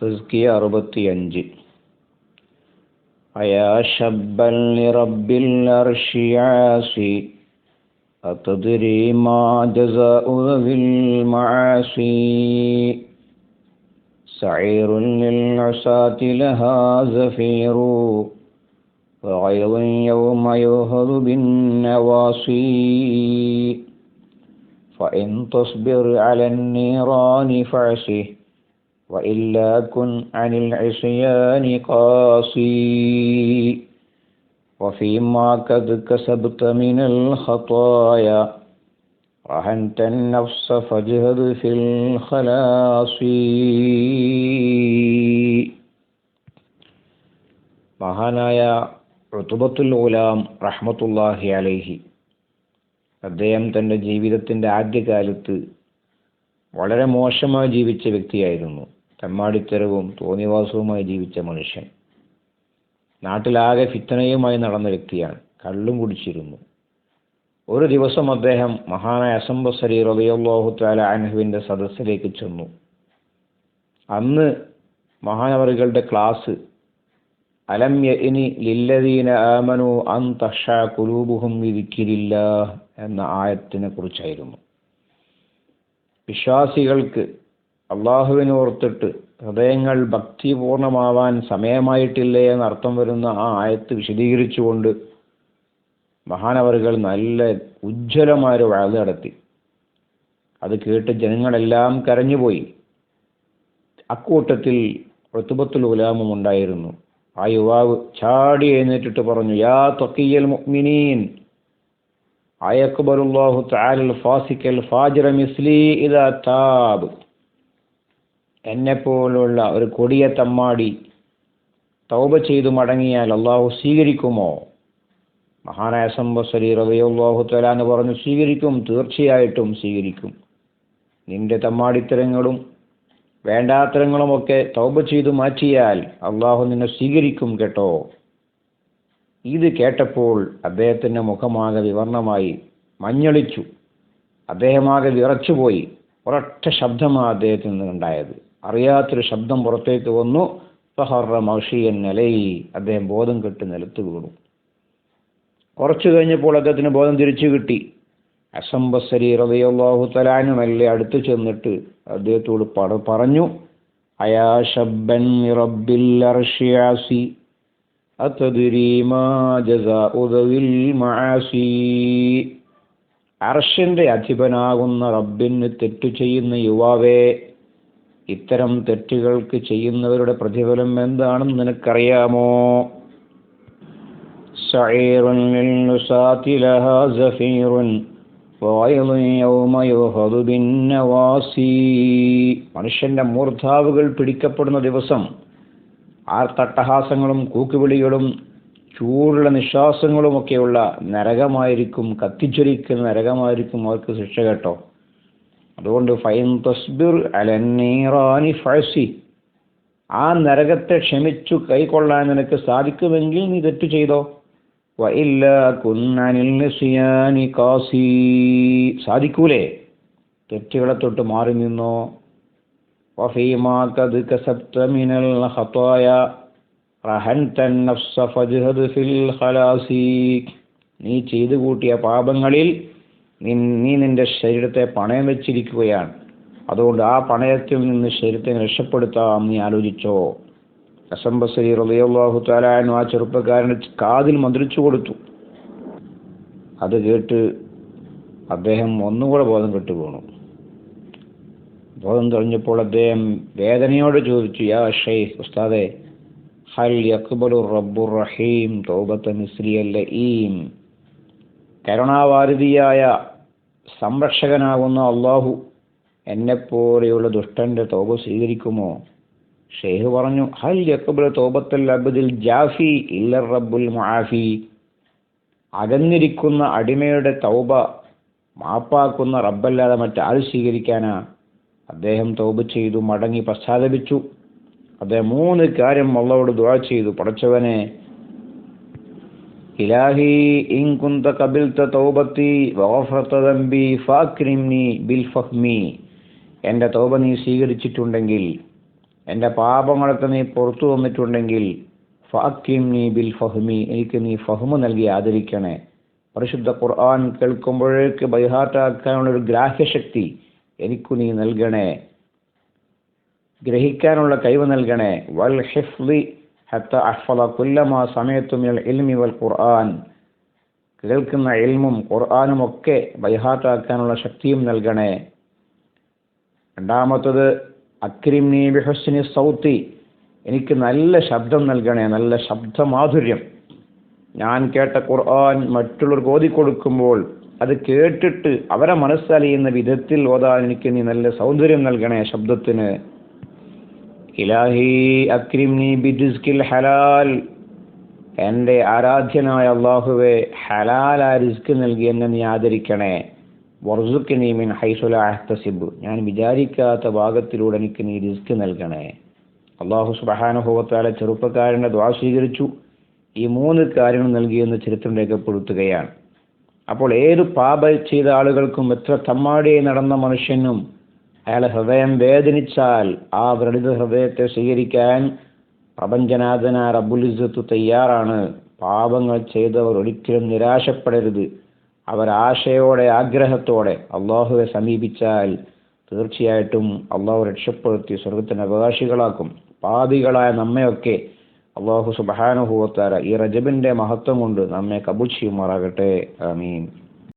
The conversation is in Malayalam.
തസ്കിയ അറുപത്തിയഞ്ച് أيا شبا لرب العرش عاصي أتدري ما جزاء ذوي المعاصي سعير للعصاة لها زفير وغيظ يوم يوهر بالنواصي فإن تصبر على النيران فعسه وإلا كن عن العصيان قاصي وفيما قد كسبت من الخطايا رهنت النفس فاجهد في الخلاص മഹാനായ ഋതുബത്തുൽ ഉലാം റഹ്മത്തുല്ലാഹി അലൈഹി അദ്ദേഹം തൻ്റെ ജീവിതത്തിൻ്റെ ആദ്യകാലത്ത് വളരെ മോശമായി ജീവിച്ച വ്യക്തിയായിരുന്നു തെമ്മാടിത്തരവും തോന്നിവാസവുമായി ജീവിച്ച മനുഷ്യൻ. നാട്ടിലാകെ ഫിത്തനയുമായി നടന്ന വ്യക്തിയാണ്. കള്ളും കുടിച്ചിരുന്നു. ഒരു ദിവസം അദ്ദേഹം മഹാനായ അസംബസരി റബിയല്ലാഹു താല അനഹുവിന്റെ സദസ്സിലേക്ക് ചെന്നു. അന്ന് മഹാനവറുകളുടെ ക്ലാസ് അലം യഇനി ലില്ലദീന ആമനു അൻ തഷ കുലൂബുഹും വിധിക്കില്ല എന്ന ആയത്തിനെ കുറിച്ചായിരുന്നു. വിശ്വാസികൾക്ക് അള്ളാഹുവിനെ ഓർത്തിട്ട് ഹൃദയങ്ങൾ ഭക്തിപൂർണമാവാൻ സമയമായിട്ടില്ലേ എന്നർത്ഥം വരുന്ന ആ ആയത്ത് വിശദീകരിച്ചുകൊണ്ട് മഹാനവറുകൾ നല്ല ഉജ്ജ്വലമായൊരു വാഴ നടത്തി. അത് കേട്ട് ജനങ്ങളെല്ലാം കരഞ്ഞുപോയി. അക്കൂട്ടത്തിൽ ഋതുബത്തുൽ ഉലാമും ഉണ്ടായിരുന്നു. ആ യുവാവ് ചാടി എഴുന്നേറ്റിട്ട് പറഞ്ഞു യാ തൊക്കിയൽ മുഅ്മിനീൻ അയക്കുബറുല്ലാഹു തആലൽ ഫാസിക്കൽ ഫാജിറ മിസ്ലി താബ്. എന്നെപ്പോലുള്ള ഒരു കൊടിയ തമ്മാടി തൗബ ചെയ്തു മടങ്ങിയാൽ അള്ളാഹു സ്വീകരിക്കുമോ? മഹാനായ സംബസരി റബിയുള്ളാഹു തലാന്ന് പറഞ്ഞു സ്വീകരിക്കും തീർച്ചയായിട്ടും സ്വീകരിക്കും. നിന്റെ തമ്മാടിത്തരങ്ങളും വേണ്ടാത്തരങ്ങളുമൊക്കെ തൗബ ചെയ്തു മാറ്റിയാൽ അള്ളാഹു നിന്നെ സ്വീകരിക്കും കേട്ടോ. ഇത് കേട്ടപ്പോൾ അദ്ദേഹത്തിന്റെ മുഖമാകെ വിവർണമായി മഞ്ഞളിച്ചു. അദ്ദേഹമാകെ വിറച്ചുപോയി. ഒരൊറ്റ ശബ്ദമാണ് അദ്ദേഹത്തിൽ നിന്ന് ഉണ്ടായത് അറിയാത്തൊരു ശബ്ദം പുറത്തേക്ക് വന്നു. ഫഹറ മൗഷിയൻ നിലയി അദ്ദേഹം ബോധം കെട്ട് നിലത്ത് വീണു. കുറച്ചു കഴിഞ്ഞപ്പോൾ അദ്ദേഹത്തിന് ബോധം തിരിച്ചു കിട്ടി. അസംബസരി റബിയല്ലാഹു തലാനു മെല്ലെ അടുത്തു ചെന്നിട്ട് അദ്ദേഹത്തോട് പട പറഞ്ഞു അയാ ശബ്ബൻ റബ്ബിൽ അർഷന്റെ അധിപനാകുന്ന റബ്ബിന് തെറ്റു ചെയ്യുന്ന യുവാവേ ഇത്തരം തെറ്റുകൾക്ക് ചെയ്യുന്നവരുടെ പ്രതിഫലം എന്താണെന്ന് നിനക്കറിയാമോ? മനുഷ്യന്റെ മൂർധാവുകൾ പിടിക്കപ്പെടുന്ന ദിവസം ആർത്തട്ടഹാസങ്ങളും കൂക്കുവിളികളും ചൂടുള്ള നിശ്വാസങ്ങളുമൊക്കെയുള്ള നരകമായിരിക്കും കത്തിച്ചൊരിക്കുന്ന നരകമായിരിക്കും അവർക്ക് ശിക്ഷ കേട്ടോ. അതുകൊണ്ട് ഫൈൻ തസ്ബിർ അലന്നീറാനി ഫഴ്സി ആ നരകത്തെ ക്ഷമിച്ചു കൈക്കൊള്ളാൻ നിനക്ക് സാധിക്കുമെങ്കിൽ നീ തെറ്റു ചെയ്തോ. കാസി സാധിക്കൂലേ? തെറ്റുകളെ തൊട്ട് മാറി നിന്നോ. നീ ചെയ്തു കൂട്ടിയ പാപങ്ങളിൽ നീ നിന്റെ ശരീരത്തെ പണയം വെച്ചിരിക്കുകയാണ്. അതുകൊണ്ട് ആ പണയത്തിൽ നിന്ന് ശരീരത്തെ രക്ഷപ്പെടുത്താം നീ ആലോചിച്ചോ. അസംബസരി റബിയാഹു താലായനും ആ ചെറുപ്പക്കാരന് കാതിൽ മന്ത്രിച്ചു കൊടുത്തു. അത് കേട്ട് അദ്ദേഹം ഒന്നുകൂടെ ബോധം കെട്ടു വീണു ബോധം തെളിഞ്ഞപ്പോൾ അദ്ദേഹം വേദനയോട് ചോദിച്ചു യാ ഷെയ്ഖ് ഉസ്താദെ ഹൽ യക്ബലു റബ്ബു റഹീം തൗബത്ത മിസ്രിയല്ല ഈം കരുണാവാരിതിയായ സംരക്ഷകനാകുന്ന അള്ളാഹു എന്നെപ്പോലെയുള്ള ദുഷ്ടന്റെ തോപ സ്വീകരിക്കുമോ? ഷെയ്ഖ് പറഞ്ഞു ഹൽ യക്ബുൽ തോബത്തൽ അബ്ദിൽ ജാഫി ഇല്ല റബ്ബുൽ മുആഫി. അകന്നിരിക്കുന്ന അടിമയുടെ തൗബ മാപ്പാക്കുന്ന റബ്ബല്ലാതെ മറ്റാര് സ്വീകരിക്കാനാ? അദ്ദേഹം തൗബ ചെയ്തു മടങ്ങി പശ്ചാത്തപിച്ചു. അദ്ദേഹം മൂന്ന് കാര്യം അള്ളാഹോട് ദുആ ചെയ്തു. പടച്ചവനെ ഇലാഹി ഇൻ കുന്ത കബിൽത തൗബത്തി വഗഫറത ദംബി ഫാക്രിംനി ബിൽ ഫഹ്മി. എന്റെ തൗബ നീ സ്വീകരിച്ചിട്ടുണ്ടെങ്കിൽ എന്റെ പാപങ്ങളൊക്കെ നീ പുറത്തു വന്നിട്ടുണ്ടെങ്കിൽ ഫാക്കിം നീ ബിൽ ഫഹ്മി എനിക്ക് നീ ഫഹ്മ് നൽകി ആദരിക്കണേ. പരിശുദ്ധ ഖുർആൻ കേൾക്കുമ്പോഴേക്ക് ബൈഹാർട്ടാക്കാനുള്ള ഒരു ഗ്രാഹ്യശക്തി എനിക്കു നീ നൽകണേ. ഗ്രഹിക്കാനുള്ള കഴിവ് നൽകണേ. വൽ ഹിഫ്ലി ഹത്ത അഹ്ഫല കുല്ലമാ സമയത്തും ഇൽമി വൽ ഖുർആൻ. കേൾക്കുന്ന ഇൽമും ഖുർആനും ഒക്കെ ബൈഹാർട്ടാക്കാനുള്ള ശക്തിയും നൽകണേ. രണ്ടാമത്തത് അക്രിം നീ ബിഹുസ്നി സൗത്തി. എനിക്ക് നല്ല ശബ്ദം നൽകണേ നല്ല ശബ്ദമാധുര്യം. ഞാൻ കേട്ട ഖുർആൻ മറ്റുള്ളവർക്ക് ഓതിക്കൊടുക്കുമ്പോൾ അത് കേട്ടിട്ട് അവരെ മനസ്സലിയുന്ന വിധത്തിൽ ഓതാൻ എനിക്ക് നീ നല്ല സൗന്ദര്യം നൽകണേ ശബ്ദത്തിന്. ഇലാഹി അക്രിം നീ ബിദിസ്കിൽ ഹലാൽ. എന്റെ ആരാധ്യനായ അള്ളാഹുവെ ഹലാലായ റിസ്ക് നൽകി എന്നെ നീ ആദരിക്കണേ. വർസുക്ക് നീ മിൻ ഹൈസുല അഹ്തസിബ്. ഞാൻ വിചാരിക്കാത്ത ഭാഗത്തിലൂടെ എനിക്ക് നീ റിസ്ക് നൽകണേ. അള്ളാഹു സുബഹാനുഭവത്താലെ ചെറുപ്പക്കാരന്റെ ദ്വാ സ്വീകരിച്ചു. ഈ മൂന്ന് കാര്യങ്ങൾ നൽകിയെന്ന് ചരിത്രം രേഖപ്പെടുത്തുകയാണ്. അപ്പോൾ ഏത് പാപ ചെയ്ത ആളുകൾക്കും എത്ര തമ്മാടിയായി നടന്ന മനുഷ്യനും അയാളെ ഹൃദയം വേദനിച്ചാൽ ആ വ്രണിത ഹൃദയത്തെ സ്വീകരിക്കാൻ പ്രപഞ്ചനാഥന റബുലിസത്ത് തയ്യാറാണ്. പാപങ്ങൾ ചെയ്തവർ ഒരിക്കലും നിരാശപ്പെടരുത്. അവർ ആശയോടെ ആഗ്രഹത്തോടെ അള്ളാഹുവെ സമീപിച്ചാൽ തീർച്ചയായിട്ടും അള്ളാഹു രക്ഷപ്പെടുത്തി സ്വർഗത്തിന് അവകാശികളാക്കും. പാപികളായ നമ്മയൊക്കെ അള്ളാഹു സുബാനുഭൂവത്താര ഈ റജബിന്റെ മഹത്വം കൊണ്ട് നമ്മെ കബൂൽ ചെയ്യുമാറാകട്ടെ. ആമീൻ.